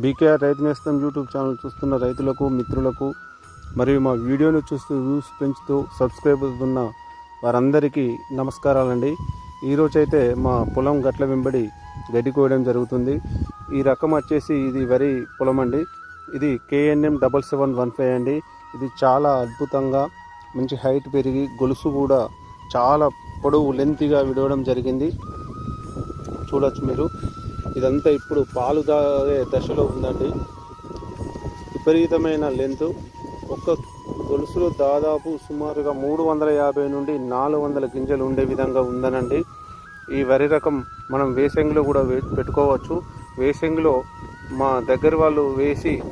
BKR రైతు నేస్తం YouTube channel చూస్తున్న రైతులకు మిత్రులకు మరియు మా వీడియోను చూస్తూ వ్యూస్ పెంచుతూ సబ్స్క్రైబ్ అవుతున్న వారందరికీ నమస్కారాలండి. ఈరోజు అయితే మా పొలం గట్ల వెంబడి గడ్డి కోయడం జరుగుతుంది. ఈ రకం వచ్చేసి ఇది వరి పొలం అండి. ఇది KNM double seven one five అండి. ఇది చాలా అద్భుతంగా మంచి హైట్ పెరిగి గొలుసు కూడా చాలా పొడవు లెంత్గా విడవడం జరిగింది. చూడొచ్చు మీరు. ఇదంతా ఇప్పుడు పాలు తాగే దశలో ఉందండి. విపరీతమైన లెంత్. ఒక్క గొలుసులో దాదాపు సుమారుగా మూడు వందల యాభై నుండి నాలుగు వందల గింజలు ఉండే విధంగా ఉందనండి. ఈ వరి రకం మనం వేసంగిలో కూడా పెట్టుకోవచ్చు. వేసంగిలో మా దగ్గర వాళ్ళు వేసి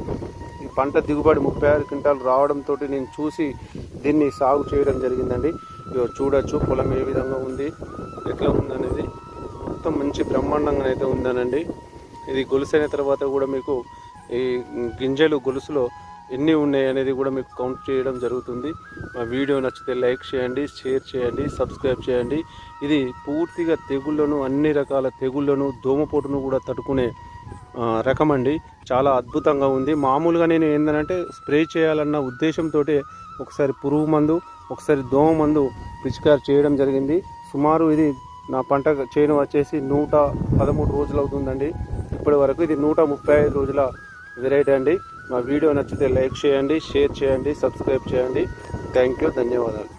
పంట దిగుబడి ముప్పై ఆరు క్వింటాలు రావడంతో నేను చూసి దీన్ని సాగు చేయడం జరిగిందండి. ఇగో చూడొచ్చు పొలం ఏ విధంగా ఉంది ఎట్లా ఉందనేది. మొత్తం మంచి బ్రహ్మాండంగా అయితే ఉందనండి. ఇది గొలుసైన తర్వాత కూడా మీకు ఈ గింజలు గొలుసులో ఎన్ని ఉన్నాయి అనేది కూడా మీకు కౌంట్ చేయడం జరుగుతుంది. మా వీడియో నచ్చితే లైక్ చేయండి షేర్ చేయండి సబ్స్క్రైబ్ చేయండి. ఇది పూర్తిగా తెగుళ్ళను అన్ని రకాల తెగుళ్ళను దోమపోటును కూడా తట్టుకునే రకం అండి చాలా అద్భుతంగా ఉంది. మామూలుగా నేను ఏంటంటే స్ప్రే చేయాలన్న ఉద్దేశంతో ఒకసారి పురుగు మందు ఒకసారి దోమ మందు పిచికారి చేయడం జరిగింది. సుమారు ఇది నా పంట చేను వచ్చేసి నూట పదమూడు రోజులు అవుతుందండి. ఇప్పటి వరకు ఇది నూట ముప్పై ఐదు రోజుల వెరైటీ అండి. మా వీడియో నచ్చితే లైక్ చేయండి షేర్ చేయండి సబ్స్క్రైబ్ చేయండి. థ్యాంక్ యూ ధన్యవాదాలు.